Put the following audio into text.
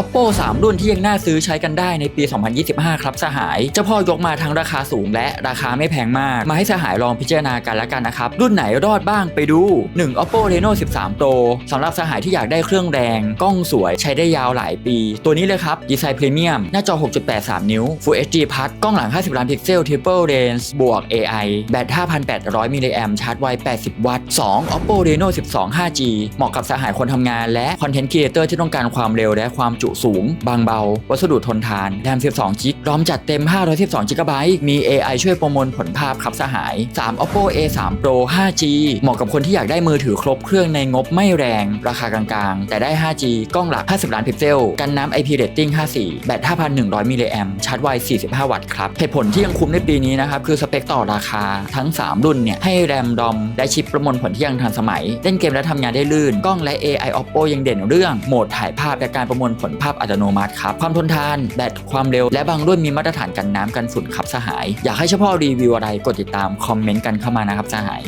Oppo 3 รุ่นที่ยังน่าซื้อใช้กันได้ในปี 2025 ครับสหายเจ้าพ่อยกมาทั้งราคาสูงและราคาไม่แพงมาก มาให้สหายลองพิจารณากันล้วกันนะครับ รุ่นไหนรอดบ้างไปดู 1 Oppo Reno 13 Pro สำหรับสหายที่อยากได้เครื่องแรง กล้องสวยใช้ได้ยาวหลายปี ตัวนี้เลยครับ ดีไซน์พรีเมียม หน้าจอ 6.83 นิ้ว Full HD Plus กล้องหลัง 50 ล้านพิกเซล Triple Range บวก AI แบต 5,800 มิลลิแอมชาร์จไว 80 วัตต์ 2 Oppo Reno 12 5G เหมาะกับสหายคนทำงานและคอนเทนต์ครีเอเตอร์ที่ต้องการความเร็วและความจุสูง บางเบา วัสดุทนทานแรม 12 จิกรอมจัดเต็ม 512 จิกะไบต์มี AI ช่วยประมวลผลภาพครับสหาย 3 Oppo A3 Pro 5G เหมาะกับคนที่อยากได้มือถือครบเครื่องในงบไม่แรง ราคากลางๆ แต่ได้ 5G กล้องหลัก 50 ล้านพิกเซล กันน้ำ IP rating 54 แบต 5,100 มิลลิแอมชาร์จไว 45 วัตต์ครับ เหตุผลที่ยังคุ้มในปีนี้นะครับ คือสเปคต่อราคาทั้ง 3 รุ่นเนี่ย ให้แรมดอมและชิปประมวลผลที่ยังทันสมัย เล่นเกมและทำงานได้ลื่น กล้องและ AI Oppo ยังเด่นเรื่องโหมดถ่ายภาพและการประมวลผลภาพอัตโนมัติครับ ความทนทาน แบตความเร็ว และบางรุ่นมีมาตรฐานกันน้ำกันฝุ่นครับสหาย อยากให้เฉพาะรีวิวอะไรกดติดตามคอมเมนต์กันเข้ามานะครับสหาย